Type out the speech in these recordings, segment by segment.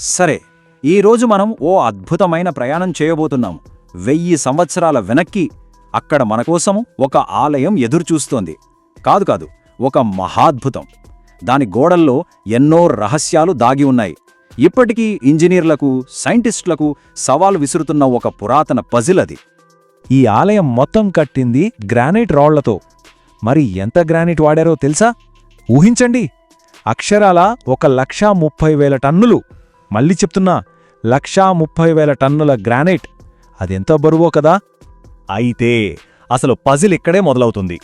సరే ఈరోజు మనం ఓ అద్భుతమైన ప్రయాణం చేయబోతున్నాం. వెయ్యి సంవత్సరాల వెనక్కి అక్కడ మనకోసం ఒక ఆలయం ఎదురుచూస్తోంది. కాదు కాదు ఒక మహాద్భుతం. దాని గోడల్లో ఎన్నో రహస్యాలు దాగి ఉన్నాయి. ఇప్పటికీ ఇంజనీర్లకు సైంటిస్టులకు సవాలు విసురుతున్న ఒక పురాతన పజిల్ అది. ఈ ఆలయం మొత్తం కట్టింది గ్రానైట్ రాళ్ళతో. మరి ఎంత గ్రానైట్ వాడారో తెలుసా? ఊహించండి. అక్షరాల ఒక లక్షా ముప్పై వేల టన్నులు. మళ్ళీ చెప్తున్నా లక్షా ముప్పై వేల టన్నుల గ్రానైట్. అదెంత బరువో కదా? అయితే అసలు పజిల్ ఇక్కడే మొదలవుతుంది.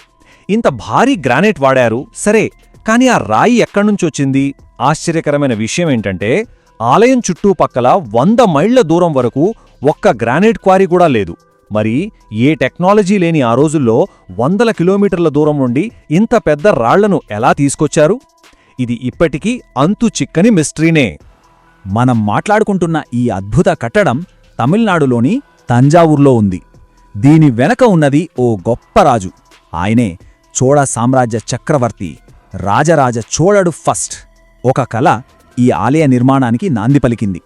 ఇంత భారీ గ్రానైట్ వాడారు సరే కానీ ఆ రాయి ఎక్కడ్నుంచొచ్చింది ఆశ్చర్యకరమైన విషయం ఏంటంటే ఆలయం చుట్టూపక్కల వంద మైళ్ళ దూరం వరకు ఒక్క గ్రానైట్ క్వారీ కూడా లేదు. మరి ఏ టెక్నాలజీ లేని ఆ రోజుల్లో వందల కిలోమీటర్ల దూరం నుండి ఇంత పెద్ద రాళ్ళను ఎలా తీసుకొచ్చారు? ఇది ఇప్పటికీ అంతు చిక్కని మిస్టరీనే. మనం మాట్లాడుకుంటున్న ఈ అద్భుత కట్టడం తమిళనాడులోని తంజావూర్లో ఉంది. దీని వెనక ఉన్నది ఓ గొప్ప రాజు. ఆయనే చోళ సామ్రాజ్య చక్రవర్తి రాజరాజ చోళడు ఫస్ట్. ఒక కళ ఈ ఆలయ నిర్మాణానికి నాంది పలికింది.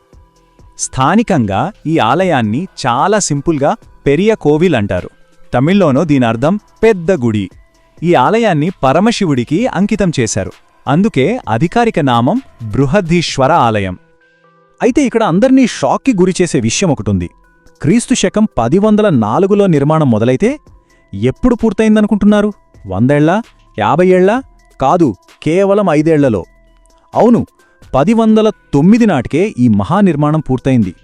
స్థానికంగా ఈ ఆలయాన్ని చాలా సింపుల్గా పెరియ కోవిల్ అంటారు. తమిళ్ళోనో దీని అర్థం పెద్ద గుడి. ఈ ఆలయాన్ని పరమశివుడికి అంకితం చేశారు. అందుకే అధికారిక నామం బృహదీశ్వర ఆలయం. అయితే ఇక్కడ అందర్నీ షాక్కి గురిచేసే విషయం ఒకటుంది. క్రీస్తు శకం పది వందల నాలుగులో నిర్మాణం మొదలైతే ఎప్పుడు పూర్తయిందనుకుంటున్నారు? వందేళ్ళ యాభై ఏళ్ళ కాదు కేవలం ఐదేళ్ళలో. అవును పది వందల తొమ్మిది నాటికే ఈ మహానిర్మాణం పూర్తయింది.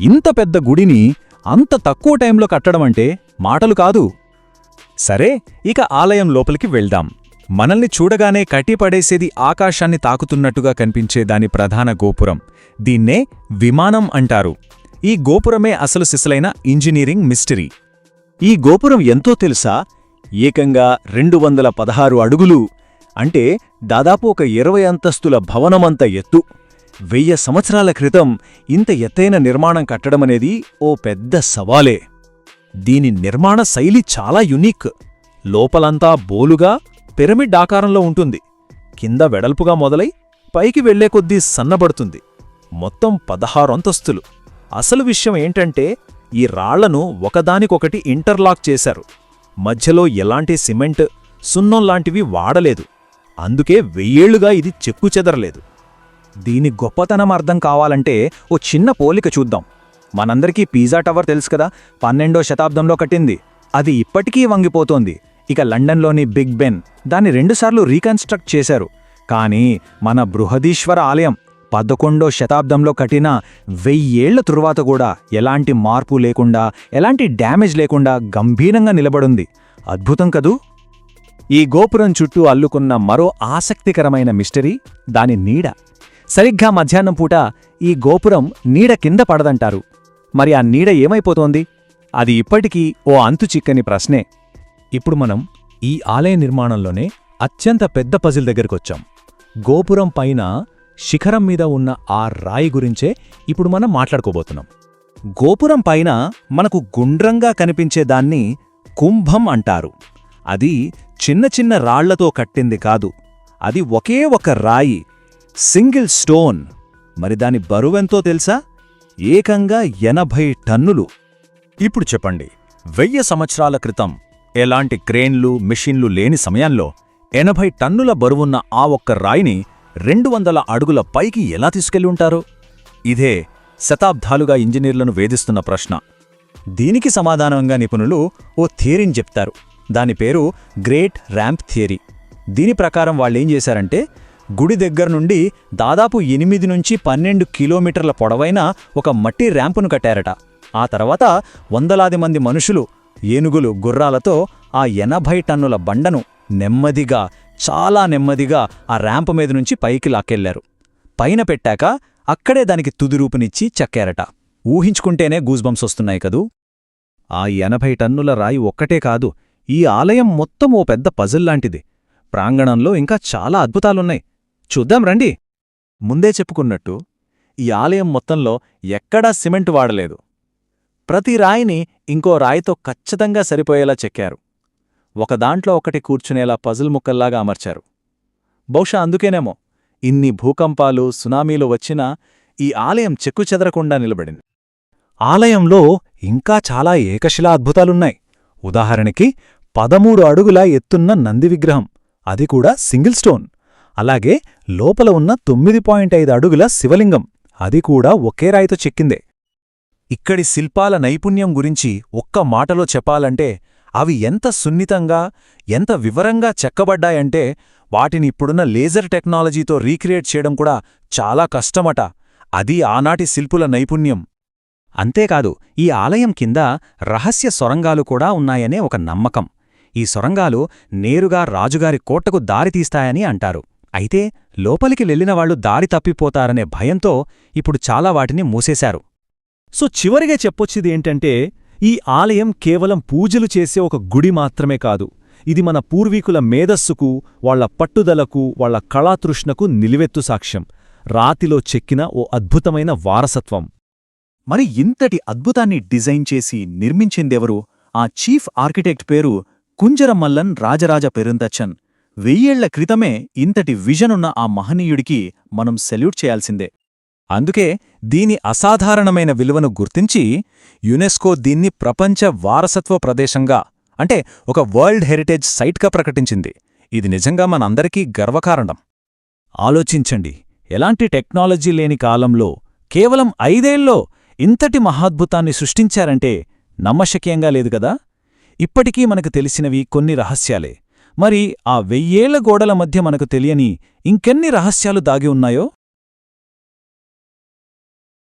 ఇంత పెద్ద గుడిని అంత తక్కువ టైంలో కట్టడమంటే మాటలు కాదు. సరే ఇక ఆలయం లోపలికి వెళ్దాం. మనల్ని చూడగానే కట్టిపడేసేది ఆకాశాన్ని తాకుతున్నట్టుగా కనిపించే దాని ప్రధాన గోపురం. దీన్నే విమానం అంటారు. ఈ గోపురమే అసలు సిసలైన ఇంజనీరింగ్ మిస్టరీ. ఈ గోపురం ఎంతో తెలుసా? ఏకంగా రెండు వందల పదహారు అడుగులు. అంటే దాదాపు ఒక ఇరవై అంతస్తుల భవనమంత ఎత్తు. వెయ్యి సంవత్సరాల క్రితం ఇంత ఎత్తైన నిర్మాణం కట్టడమనేది ఓ పెద్ద సవాలే. దీని నిర్మాణ శైలి చాలా యునిక్. లోపలంతా బోలుగా పిరమిడ్ ఆకారంలో ఉంటుంది. కింద వెడల్పుగా మొదలై పైకి వెళ్ళే కొద్దీ సన్నబడుతుంది. మొత్తం పదహారొంతస్తులు అసలు విషయం ఏంటంటే ఈ రాళ్ళను ఒకదానికొకటి ఇంటర్లాక్ చేశారు. మధ్యలో ఎలాంటి సిమెంట్ సున్నం లాంటివి వాడలేదు. అందుకే వెయ్యేళ్ళుగా ఇది చెక్కు చెదరలేదు. దీని గొప్పతనం అర్థం కావాలంటే ఓ చిన్న పోలిక చూద్దాం. మనందరికీ పిజ్జా టవర్ తెలుసు కదా పన్నెండో శతాబ్దంలో కట్టింది. అది ఇప్పటికీ వంగిపోతోంది. ఇక లండన్లోని బిగ్ బెన్ దాన్ని రెండుసార్లు రీకన్స్ట్రక్ట్ చేశారు. కానీ మన బృహదీశ్వర ఆలయం పదకొండో శతాబ్దంలో కట్టిన వెయ్యేళ్ళ తరువాత కూడా ఎలాంటి మార్పు లేకుండా ఎలాంటి డ్యామేజ్ లేకుండా గంభీరంగా నిలబడుంది. అద్భుతం కదూ? ఈ గోపురం చుట్టూ అల్లుకున్న మరో ఆసక్తికరమైన మిస్టరీ దాని నీడ. సరిగ్గా మధ్యాహ్నం పూట ఈ గోపురం నీడ కింద పడదంటారు. మరి ఆ నీడ ఏమైపోతోంది? అది ఇప్పటికీ ఓ అంతుచిక్కని ప్రశ్నే. ఇప్పుడు మనం ఈ ఆలయ నిర్మాణంలోనే అత్యంత పెద్ద పజిల్ దగ్గరకొచ్చాం. గోపురం పైన శిఖరం మీద ఉన్న ఆ రాయి గురించే ఇప్పుడు మనం మాట్లాడుకోబోతున్నాం. గోపురం పైన మనకు గుండ్రంగా కనిపించేదాన్ని కుంభం అంటారు. అది చిన్న చిన్న రాళ్ళతో కట్టింది కాదు. అది ఒకే ఒక రాయి సింగిల్ స్టోన్. మరి దాని బరువెంతో తెలుసా? ఏకంగా ఎనభై టన్నులు. ఇప్పుడు చెప్పండి వెయ్యి సంవత్సరాల క్రితం ఎలాంటి క్రేన్లు మిషన్లు లేని సమయంలో ఎనభై టన్నుల బరువున్న ఆ ఒక్క రాయిని రెండు వందల అడుగుల పైకి ఎలా తీసుకెళ్ళి ఉంటారు? ఇదే శతాబ్దాలుగా ఇంజనీర్లను వేధిస్తున్న ప్రశ్న. దీనికి సమాధానంగా నిపుణులు ఓ థియరీని చెప్తారు. దాని పేరు గ్రేట్ ర్యాంప్ థియరీ. దీని ప్రకారం వాళ్ళేం చేశారంటే గుడి దగ్గర నుండి దాదాపు ఎనిమిది నుంచి పన్నెండు కిలోమీటర్ల పొడవైన ఒక మట్టి ర్యాంపును కట్టారట. ఆ తర్వాత వందలాది మంది మనుషులు ఏనుగులు గుర్రాలతో ఆ ఎనభై టన్నుల బండను నెమ్మదిగా చాలా నెమ్మదిగా ఆ ర్యాంపు మీద నుంచి పైకి లాక్కెళ్ళారు. పైన పెట్టాక అక్కడే దానికి తుదిరూపునిచ్చి చెక్కారట. ఊహించుకుంటేనే గూజ్బంప్స్ వస్తున్నాయి కదూ? ఆ ఎనభై టన్నుల రాయి ఒక్కటే కాదు ఈ ఆలయం మొత్తం ఓ పెద్ద పజిల్లాంటిది ప్రాంగణంలో ఇంకా చాలా అద్భుతాలున్నాయి. చూద్దాం రండి. ముందే చెప్పుకున్నట్టు ఈ ఆలయం మొత్తంలో ఎక్కడా సిమెంట్ వాడలేదు. ప్రతి రాయిని ఇంకో రాయితో ఖచ్చితంగా సరిపోయేలా చెక్కారు. ఒకదాంట్లో ఒకటి కూర్చునేలా పజుల్ ముక్కల్లాగా అమర్చారు. బహుశా అందుకేనేమో ఇన్ని భూకంపాలు సునామీలు వచ్చినా ఈ ఆలయం చెక్కుచెదరకుండా నిలబడింది. ఆలయంలో ఇంకా చాలా ఏకశిలా అద్భుతాలున్నాయి. ఉదాహరణకి పదమూడు అడుగుల ఎత్తున్న నంది విగ్రహం అది కూడా సింగిల్ స్టోన్. అలాగే లోపల ఉన్న తొమ్మిది పాయింట్ ఐదు అడుగుల శివలింగం అది కూడా ఒకే రాయితో చెక్కిందే. ఇక్కడి శిల్పాల నైపుణ్యం గురించి ఒక్క మాటలో చెప్పాలంటే అవి ఎంత సున్నితంగా ఎంత వివరంగా చెక్కబడ్డాయంటే వాటిని ఇప్పుడున్న లేజర్ టెక్నాలజీతో రీక్రియేట్ చేయడం కూడా చాలా కష్టమట. అది ఆనాటి శిల్పుల నైపుణ్యం. అంతేకాదు ఈ ఆలయం కింద రహస్య సొరంగాలు కూడా ఉన్నాయనే ఒక నమ్మకం. ఈ సొరంగాలు నేరుగా రాజుగారి కోటకు దారితీస్తాయని అంటారు. అయితే లోపలికి వెళ్ళినవాళ్ళు దారి తప్పిపోతారనే భయంతో ఇప్పుడు చాలా వాటిని మూసేశారు. సో చివరిగా చెప్పొచ్చేది ఏంటంటే ఈ ఆలయం కేవలం పూజలు చేసే ఒక గుడి మాత్రమే కాదు. ఇది మన పూర్వీకుల మేధస్సుకు వాళ్ళ పట్టుదలకు వాళ్ళ కళాతృష్ణకు నిలివెత్తు సాక్ష్యం. రాతిలో చెక్కిన ఓ అద్భుతమైన వారసత్వం. మరి ఇంతటి అద్భుతాన్ని డిజైన్ చేసి నిర్మించిందెవరు? ఆ చీఫ్ ఆర్కిటెక్ట్ పేరు కుంజరమల్లన్ రాజరాజ పెరుందచ్చన్ వెయ్యేళ్ళ క్రితమే ఇంతటి విజనున్న ఆ మహనీయుడికి మనం సెల్యూట్ చేయాల్సిందే. అందుకే దీని అసాధారణమైన విలువను గుర్తించి యునెస్కో దీన్ని ప్రపంచ వారసత్వ ప్రదేశంగా అంటే ఒక వరల్డ్ హెరిటేజ్ సైట్గా ప్రకటించింది. ఇది నిజంగా మనందరికీ గర్వకారణం. ఆలోచించండి ఎలాంటి టెక్నాలజీ లేని కాలంలో కేవలం ఐదేళ్ళో ఇంతటి మహాద్భుతాన్ని సృష్టించారంటే నమ్మశక్యంగా లేదుగదా ఇప్పటికీ మనకు తెలిసినవి కొన్ని రహస్యాలే. మరి ఆ వెయ్యేళ్ళ గోడల మధ్య మనకు తెలియని ఇంకెన్ని రహస్యాలు దాగి ఉన్నాయో?